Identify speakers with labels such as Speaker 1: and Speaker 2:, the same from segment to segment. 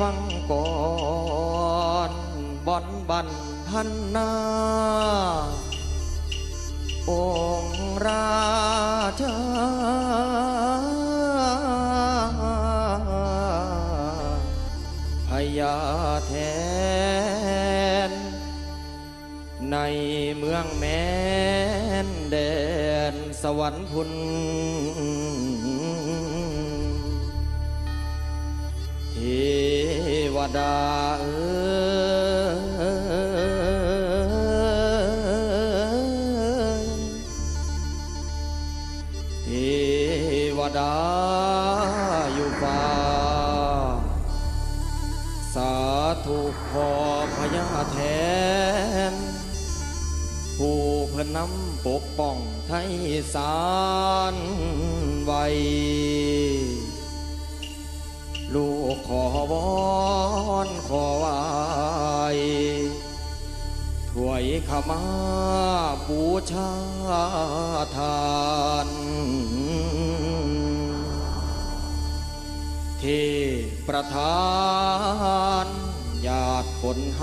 Speaker 1: ฟังก่อนบอนบันพันนาองราชาพญาแทน ในเมืองแม่นแดนสวรรค์พุน ดาเอยเทวดาอยู่ฟ้า สาธุขอพญาแทน ผู้พนนำปกป้องไทยสารไว้ ถวยขมาบูชาทานเทประธานญาติผลห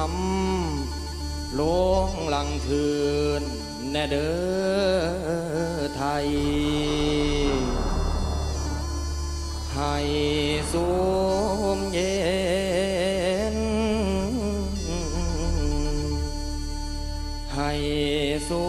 Speaker 1: ำลงหลังคืนแน่เด้อไทยให้สู ให้สู